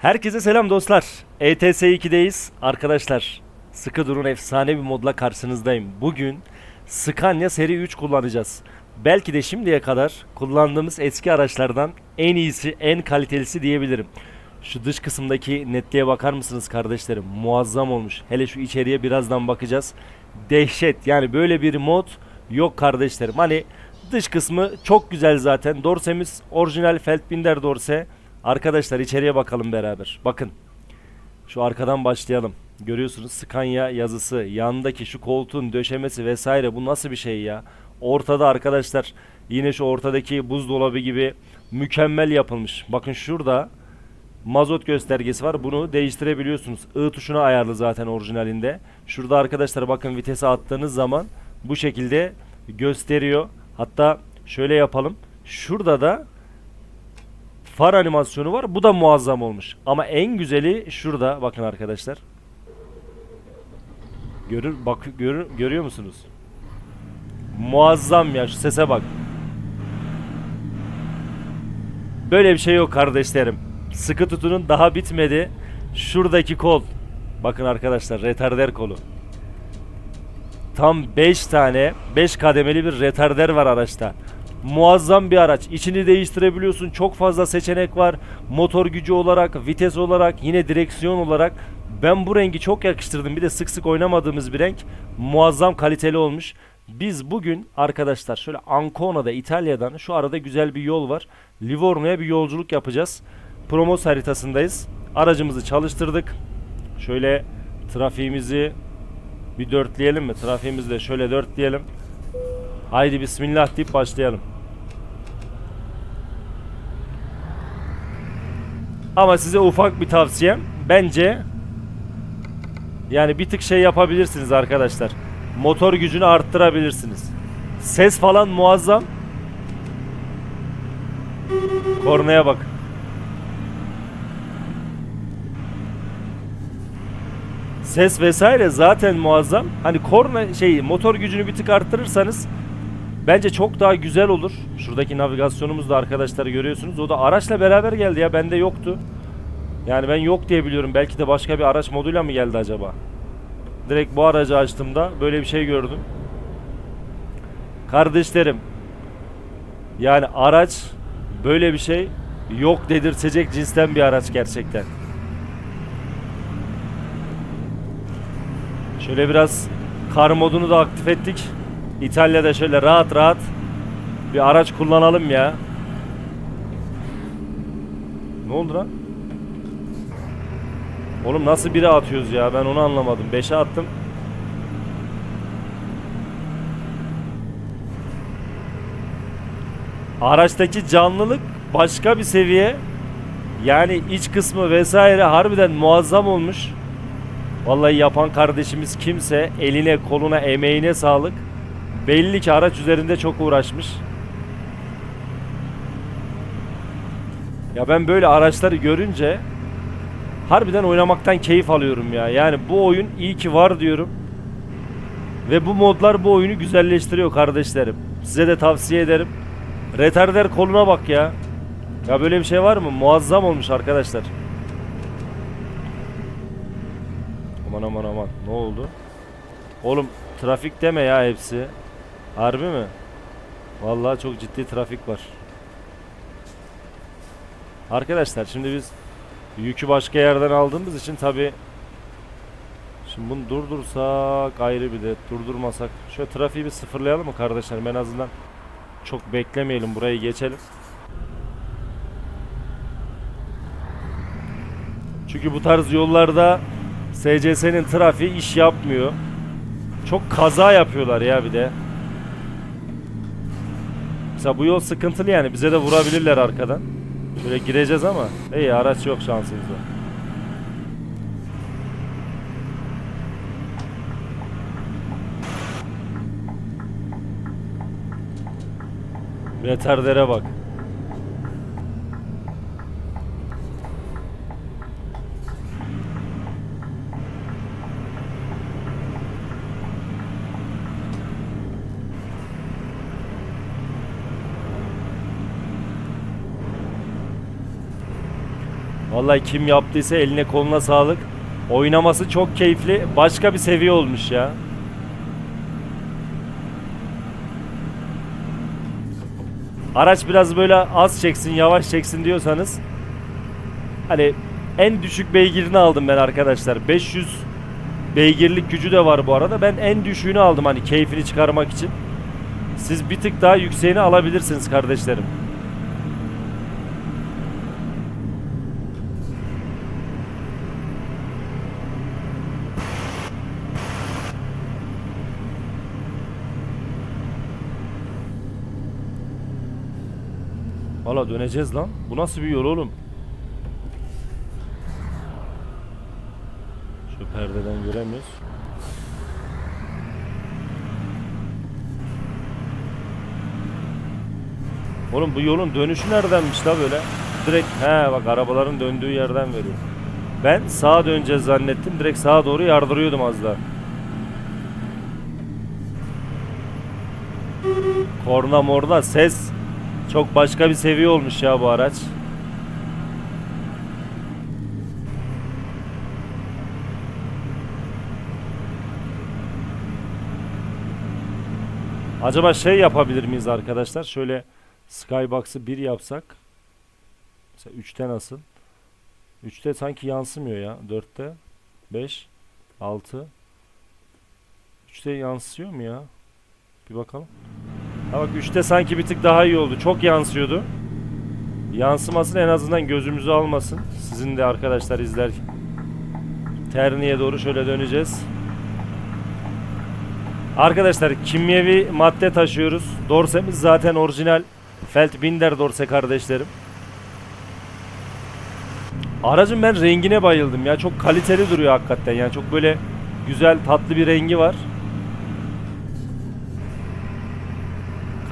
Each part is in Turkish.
Herkese selam dostlar. ETS 2'deyiz. Arkadaşlar sıkı durun efsane bir modla karşınızdayım. Bugün Scania seri 3 kullanacağız. Belki de şimdiye kadar kullandığımız eski araçlardan en iyisi, en kalitelisi diyebilirim. Şu dış kısımdaki netliğe bakar mısınız kardeşlerim? Muazzam olmuş. Hele şu içeriye birazdan bakacağız. Dehşet. Yani böyle bir mod yok kardeşlerim. Hani dış kısmı çok güzel zaten. Dorsemiz orijinal Feldbinder dorse. Arkadaşlar içeriye bakalım beraber. Bakın. Şu arkadan başlayalım. Görüyorsunuz Scania yazısı, yanındaki şu koltuğun döşemesi vesaire bu nasıl bir şey ya? Ortada arkadaşlar yine şu ortadaki buzdolabı gibi mükemmel yapılmış. Bakın şurada mazot göstergesi var. Bunu değiştirebiliyorsunuz. I tuşuna ayarlı zaten orijinalinde. Şurada arkadaşlar bakın vitese attığınız zaman bu şekilde gösteriyor. Hatta şöyle yapalım. Şurada da far animasyonu var. Bu da muazzam olmuş. Ama en güzeli şurada. Bakın arkadaşlar. Görür bak görür, görüyor musunuz? Muazzam ya şu sese bak. Böyle bir şey yok kardeşlerim. Sıkı tutunun daha bitmedi. Şuradaki kol. Bakın arkadaşlar retarder kolu. Tam 5 tane 5 kademeli bir retarder var araçta. Muazzam bir araç. İçini değiştirebiliyorsun. Çok fazla seçenek var. Motor gücü olarak, vites olarak, yine direksiyon olarak. Ben bu rengi çok yakıştırdım. Bir de sık sık oynamadığımız bir renk. Muazzam kaliteli olmuş. Biz bugün arkadaşlar şöyle Ancona'da İtalya'dan şu arada güzel bir yol var. Livorno'ya bir yolculuk yapacağız. Promos haritasındayız. Aracımızı çalıştırdık. Şöyle trafiğimizi bir dörtleyelim mi? Trafiğimizi de şöyle dörtleyelim. Haydi bismillah deyip başlayalım. Ama size ufak bir tavsiyem. Bence yani bir tık şey yapabilirsiniz arkadaşlar. Motor gücünü arttırabilirsiniz. Ses falan muazzam. Kornaya bak. Ses vesaire zaten muazzam. Hani korna şey motor gücünü bir tık arttırırsanız bence çok daha güzel olur. Şuradaki navigasyonumuz da arkadaşlar görüyorsunuz. O da araçla beraber geldi ya bende yoktu. Yani ben yok diye biliyorum. Belki de başka bir araç moduyla mı geldi acaba? Direkt bu aracı açtığımda böyle bir şey gördüm. Kardeşlerim yani araç böyle bir şey yok dedirtecek cinsten bir araç gerçekten. Şöyle biraz kar modunu da aktif ettik. İtalya'da şöyle rahat rahat bir araç kullanalım ya. Ne oldu lan? Oğlum nasıl biri atıyoruz ya ben onu anlamadım. 5'e attım. Araçtaki canlılık başka bir seviye. Yani iç kısmı vesaire harbiden muazzam olmuş. Vallahi yapan kardeşimiz kimse eline koluna emeğine sağlık. Belli ki araç üzerinde çok uğraşmış. Ya ben böyle araçları görünce harbiden oynamaktan keyif alıyorum ya. Yani bu oyun iyi ki var diyorum. Ve bu modlar bu oyunu güzelleştiriyor kardeşlerim. Size de tavsiye ederim. Retarder koluna bak ya. Ya böyle bir şey var mı? Muazzam olmuş arkadaşlar. Aman aman aman. Ne oldu? Oğlum trafik deme ya hepsi. Harbi mi? Vallahi çok ciddi trafik var. Arkadaşlar şimdi biz yükü başka yerden aldığımız için tabi Şimdi bunu durdursak ayrı bir de durdurmasak. Şöyle trafiği bir sıfırlayalım mı kardeşlerim? En azından Çok beklemeyelim burayı geçelim. Çünkü bu tarz yollarda SCS'nin trafiği iş yapmıyor. Çok kaza yapıyorlar ya bir de Mesela bu yol sıkıntılı yani bize de vurabilirler arkadan Şöyle gireceğiz ama iyi araç yok şansımızda. Retardere bak. Vallahi kim yaptıysa eline koluna sağlık. Oynaması çok keyifli. Başka bir seviye olmuş ya. Araç biraz böyle az çeksin, yavaş çeksin diyorsanız hani en düşük beygirini aldım ben arkadaşlar. 500 beygirlik gücü de var bu arada. Ben en düşüğünü aldım hani keyfini çıkarmak için. Siz bir tık daha yükseğini alabilirsiniz kardeşlerim. Valla döneceğiz lan. Bu nasıl bir yol oğlum? Şu perdeden göremiyoruz. Oğlum bu yolun dönüşü neredenmiş la böyle? Direkt he bak arabaların döndüğü yerden veriyor. Ben sağa döneceğiz zannettim. Direkt sağa doğru yardırıyordum az daha. Korna morna ses çok başka bir seviye olmuş ya bu araç. Acaba şey yapabilir miyiz arkadaşlar? Şöyle Skybox'ı 1 yapsak. Mesela 3'te nasıl? 3'te sanki yansımıyor ya. 4'te 5 6 3'te yansıyor mu ya? Bir bakalım. Ha bak 3'te sanki bir tık daha iyi oldu. Çok yansıyordu. Yansımasın en azından gözümüzü almasın. Sizin de arkadaşlar izler. Terniye doğru şöyle döneceğiz. Arkadaşlar kimyevi madde taşıyoruz. Dorsemiz zaten orijinal Feldbinder dorse kardeşlerim. Aracın ben rengine bayıldım ya. Çok kaliteli duruyor hakikaten. Yani çok böyle güzel tatlı bir rengi var.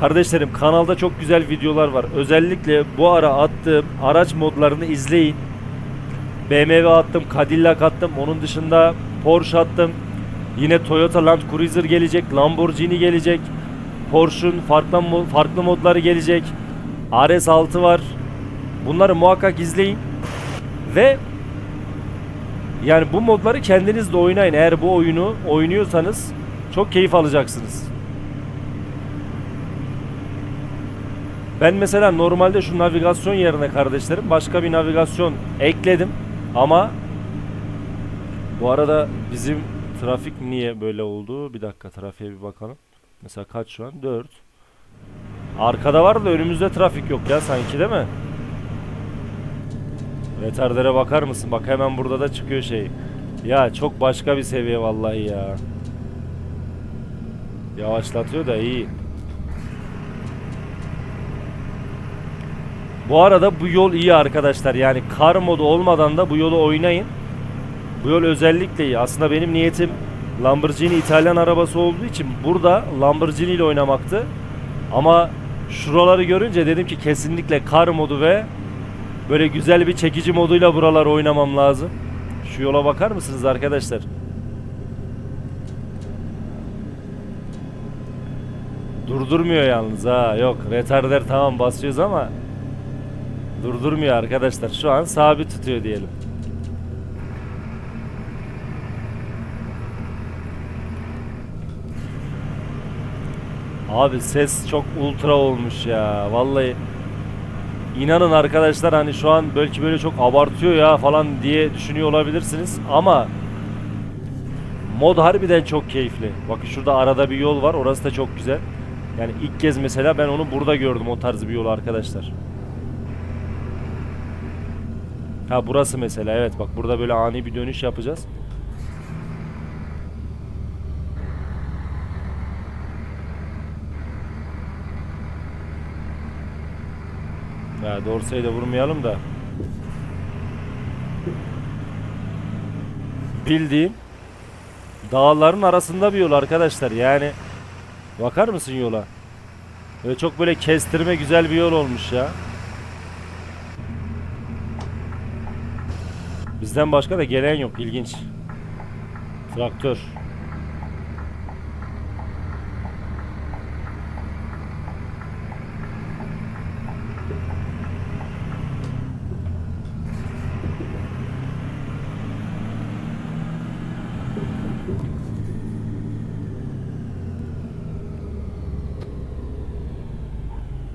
Kardeşlerim kanalda çok güzel videolar var. Özellikle bu ara attığım araç modlarını izleyin. BMW attım, Cadillac attım. Onun dışında Porsche attım. Yine Toyota Land Cruiser gelecek, Lamborghini gelecek. Porsche'un farklı farklı modları gelecek. RS6 var. Bunları muhakkak izleyin. Ve yani bu modları kendiniz de oynayın. Eğer bu oyunu oynuyorsanız çok keyif alacaksınız. Ben mesela normalde şu navigasyon yerine kardeşlerim başka bir navigasyon ekledim ama bu arada bizim trafik niye böyle oldu? Bir dakika trafiğe bir bakalım. Mesela kaç şu an? 4. Arkada var da önümüzde trafik yok ya sanki değil mi? Retardere bakar mısın? Bak hemen burada da çıkıyor şey. Ya çok başka bir seviye vallahi ya. Yavaşlatıyor da iyi. Bu arada bu yol iyi arkadaşlar. Yani kar modu olmadan da bu yolu oynayın. Bu yol özellikle iyi. Aslında benim niyetim Lamborghini İtalyan arabası olduğu için burada Lamborghini ile oynamaktı. Ama şuraları görünce dedim ki kesinlikle kar modu ve böyle güzel bir çekici moduyla buralar oynamam lazım. Şu yola bakar mısınız arkadaşlar? Durdurmuyor yalnız ha. Yok retarder tamam basıyoruz ama durdurmuyor arkadaşlar. Şu an sabit tutuyor diyelim. Abi ses çok ultra olmuş ya. Vallahi inanın arkadaşlar hani şu an belki böyle çok abartıyor ya falan diye düşünüyor olabilirsiniz ama mod harbiden çok keyifli. Bakın şurada arada bir yol var. Orası da çok güzel. Yani ilk kez mesela ben onu burada gördüm o tarz bir yolu arkadaşlar. Ha burası mesela evet bak burada böyle ani bir dönüş yapacağız. Ya Dorsey'i de vurmayalım da. Bildiğim dağların arasında bir yol arkadaşlar. Yani bakar mısın yola? Böyle çok böyle kestirme güzel bir yol olmuş ya. Bizden başka da gelen yok. İlginç. Traktör.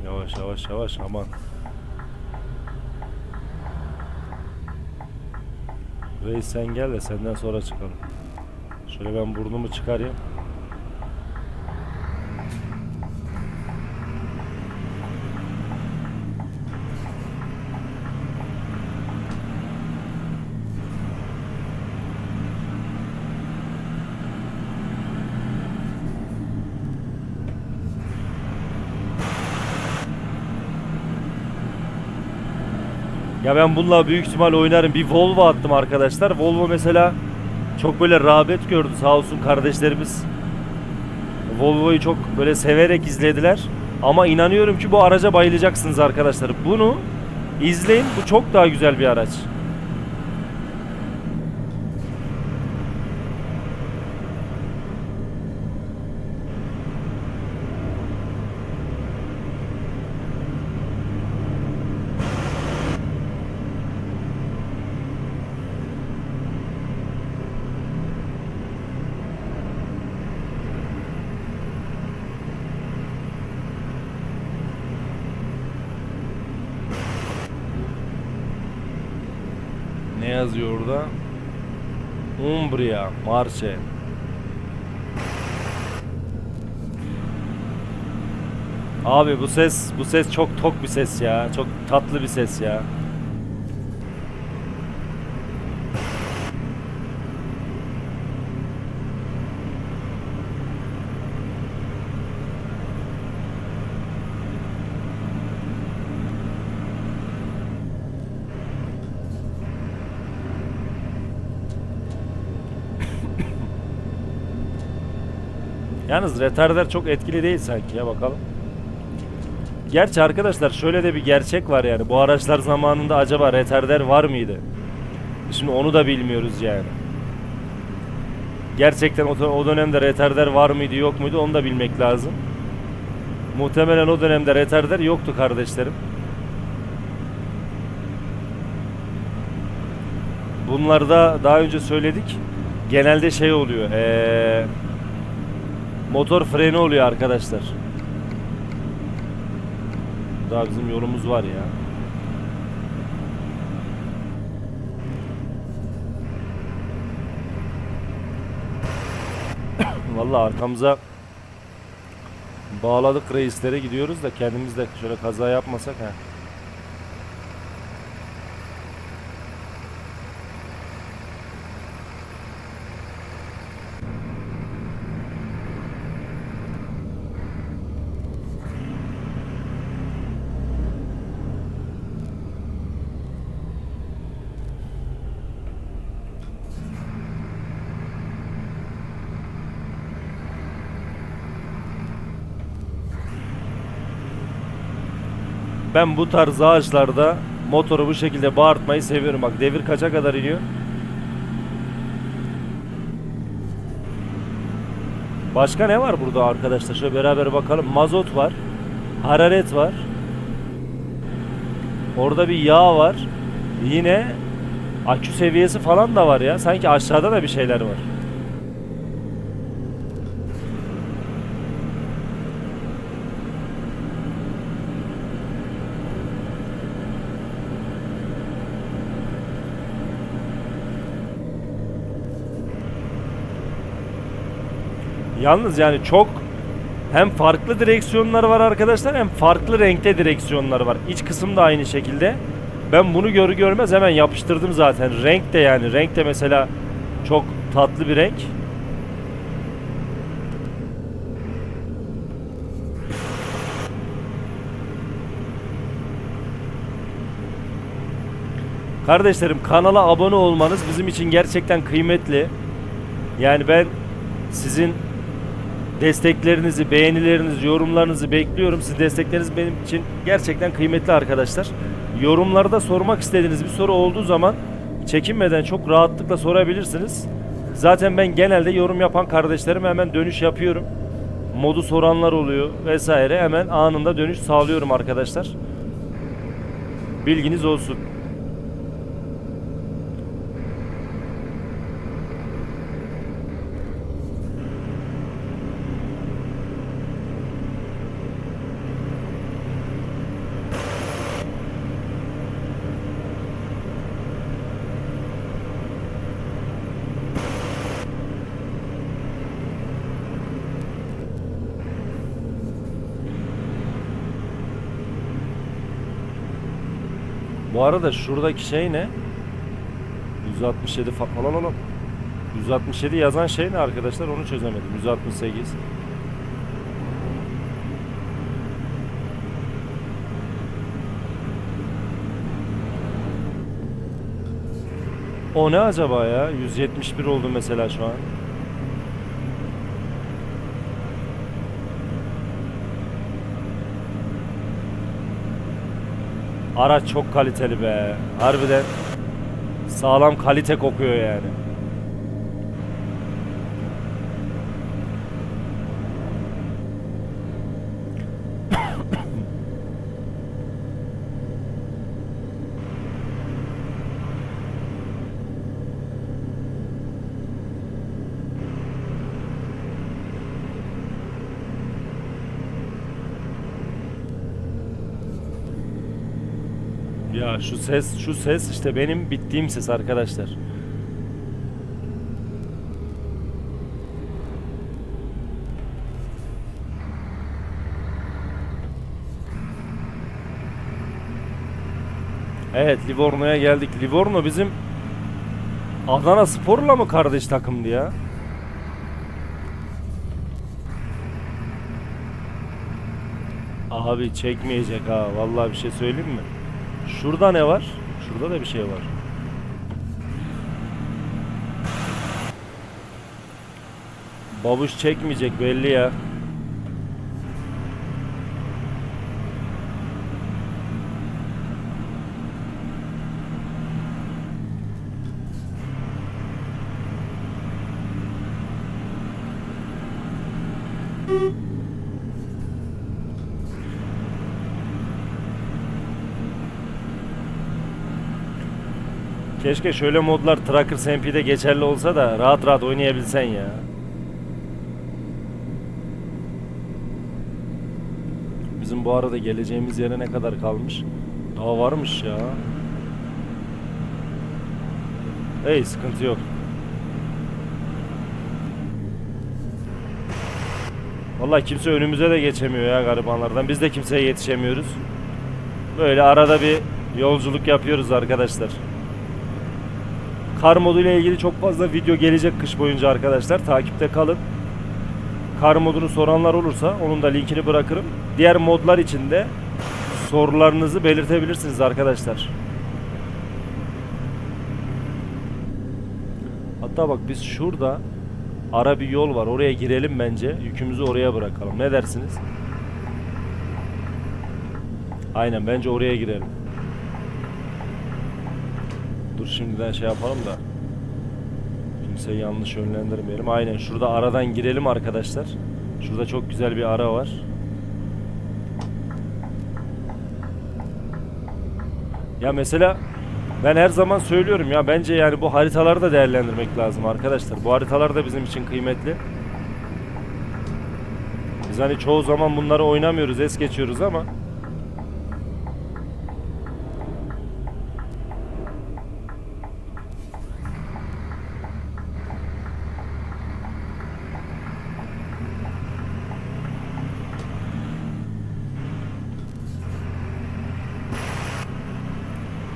Yavaş yavaş yavaş aman. Reis sen gel de senden sonra çıkalım. Şöyle ben burnumu çıkarayım. Ben bununla büyük ihtimal oynarım. Bir Volvo attım arkadaşlar. Volvo mesela çok böyle rağbet gördü sağ olsun kardeşlerimiz. Volvo'yu çok böyle severek izlediler. Ama inanıyorum ki bu araca bayılacaksınız arkadaşlar. Bunu izleyin. Bu çok daha güzel bir araç. Ne yazıyor orada? Umbria, Marche. Abi bu ses bu ses çok tok bir ses ya. Çok tatlı bir ses ya. Yalnız retarder çok etkili değil sanki ya bakalım. Gerçi arkadaşlar şöyle de bir gerçek var yani. Bu araçlar zamanında acaba retarder var mıydı? Şimdi onu da bilmiyoruz yani. Gerçekten o, dönemde retarder var mıydı yok muydu onu da bilmek lazım. Muhtemelen o dönemde retarder yoktu kardeşlerim. Bunlarda daha önce söyledik. Genelde şey oluyor. Eee motor freni oluyor arkadaşlar. Daha bizim yolumuz var ya. Vallahi arkamıza bağladık reislere gidiyoruz da kendimiz de şöyle kaza yapmasak ha. Ben bu tarz ağaçlarda motoru bu şekilde bağırtmayı seviyorum. Bak devir kaça kadar iniyor? Başka ne var burada arkadaşlar? Şöyle beraber bakalım. Mazot var. Hararet var. Orada bir yağ var. Yine akü seviyesi falan da var ya. Sanki aşağıda da bir şeyler var. Yalnız yani çok hem farklı direksiyonlar var arkadaşlar hem farklı renkte direksiyonlar var. İç kısım da aynı şekilde. Ben bunu görü görmez hemen yapıştırdım zaten. Renk de yani renk de mesela çok tatlı bir renk. Kardeşlerim kanala abone olmanız bizim için gerçekten kıymetli. Yani ben sizin desteklerinizi, beğenilerinizi, yorumlarınızı bekliyorum. Siz destekleriniz benim için gerçekten kıymetli arkadaşlar. Yorumlarda sormak istediğiniz bir soru olduğu zaman çekinmeden çok rahatlıkla sorabilirsiniz. Zaten ben genelde yorum yapan kardeşlerime hemen dönüş yapıyorum. Modu soranlar oluyor vesaire hemen anında dönüş sağlıyorum arkadaşlar. Bilginiz olsun. Arada şuradaki şey ne? 167 falan. Lan lan lan. 167 yazan şey ne arkadaşlar onu çözemedim. 168. O ne acaba ya? 171 oldu mesela şu an. Araç çok kaliteli be. Harbiden sağlam kalite kokuyor yani. Şu ses, şu ses işte benim bittiğim ses arkadaşlar. Evet Livorno'ya geldik. Livorno bizim Adana Spor'la mı kardeş takımdı ya? Abi çekmeyecek ha. Vallahi bir şey söyleyeyim mi? Şurada ne var? Şurada da bir şey var. Babuş çekmeyecek belli ya. Keşke şöyle modlar Tracker SMP'de geçerli olsa da rahat rahat oynayabilsen ya. Bizim bu arada geleceğimiz yere ne kadar kalmış? Daha varmış ya. Hey sıkıntı yok. Vallahi kimse önümüze de geçemiyor ya garibanlardan. Biz de kimseye yetişemiyoruz. Böyle arada bir yolculuk yapıyoruz arkadaşlar. Kar modu ile ilgili çok fazla video gelecek kış boyunca arkadaşlar. Takipte kalın. Kar modunu soranlar olursa onun da linkini bırakırım. Diğer modlar için de sorularınızı belirtebilirsiniz arkadaşlar. Hatta bak biz şurada ara bir yol var. Oraya girelim bence. Yükümüzü oraya bırakalım. Ne dersiniz? Aynen bence oraya girelim. Dur şimdiden şey yapalım da. Kimseyi yanlış yönlendirmeyelim. Aynen şurada aradan girelim arkadaşlar. Şurada çok güzel bir ara var. Ya mesela ben her zaman söylüyorum ya bence yani bu haritaları da değerlendirmek lazım arkadaşlar. Bu haritalar da bizim için kıymetli. Biz hani çoğu zaman bunları oynamıyoruz, es geçiyoruz ama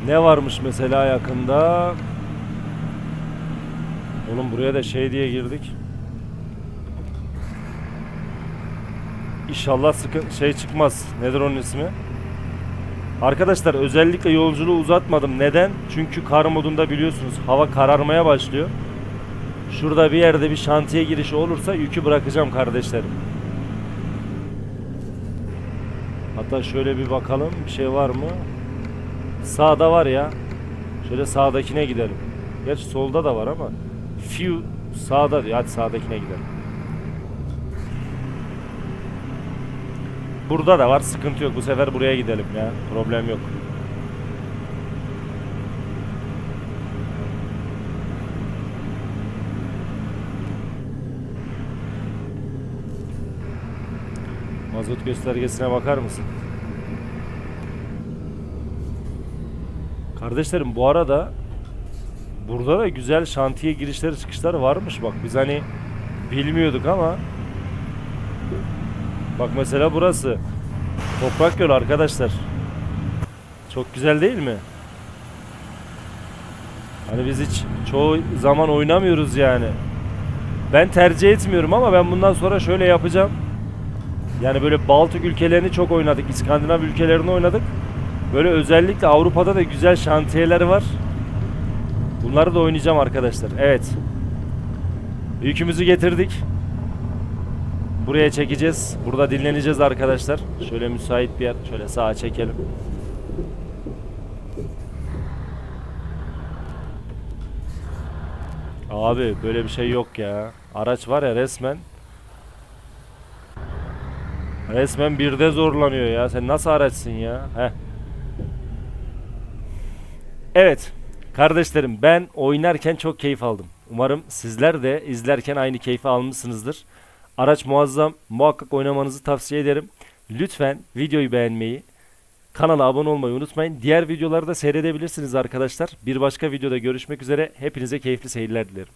Ne varmış mesela yakında? Oğlum buraya da şey diye girdik. İnşallah sıkın şey çıkmaz. Nedir onun ismi? Arkadaşlar özellikle yolculuğu uzatmadım. Neden? Çünkü kar modunda biliyorsunuz hava kararmaya başlıyor. Şurada bir yerde bir şantiye girişi olursa yükü bırakacağım kardeşlerim. Hatta şöyle bir bakalım bir şey var mı? Sağda var ya. Şöyle sağdakine gidelim. Gerçi solda da var ama. Few sağda diyor. Hadi sağdakine gidelim. Burada da var. Sıkıntı yok. Bu sefer buraya gidelim ya. Problem yok. Mazot göstergesine bakar mısın? Kardeşlerim bu arada burada da güzel şantiye girişleri çıkışları varmış bak biz hani bilmiyorduk ama bak mesela burası toprak yol arkadaşlar çok güzel değil mi? Hani biz hiç çoğu zaman oynamıyoruz yani. Ben tercih etmiyorum ama ben bundan sonra şöyle yapacağım. Yani böyle Baltık ülkelerini çok oynadık. İskandinav ülkelerini oynadık. Böyle özellikle Avrupa'da da güzel şantiyeler var. Bunları da oynayacağım arkadaşlar. Evet. Yükümüzü getirdik. Buraya çekeceğiz. Burada dinleneceğiz arkadaşlar. Şöyle müsait bir yer. Şöyle sağa çekelim. Abi böyle bir şey yok ya. Araç var ya resmen. Resmen birde zorlanıyor ya. Sen nasıl araçsın ya? Heh. Evet. Kardeşlerim ben oynarken çok keyif aldım. Umarım sizler de izlerken aynı keyfi almışsınızdır. Araç muazzam. Muhakkak oynamanızı tavsiye ederim. Lütfen videoyu beğenmeyi, kanala abone olmayı unutmayın. Diğer videoları da seyredebilirsiniz arkadaşlar. Bir başka videoda görüşmek üzere. Hepinize keyifli seyirler dilerim.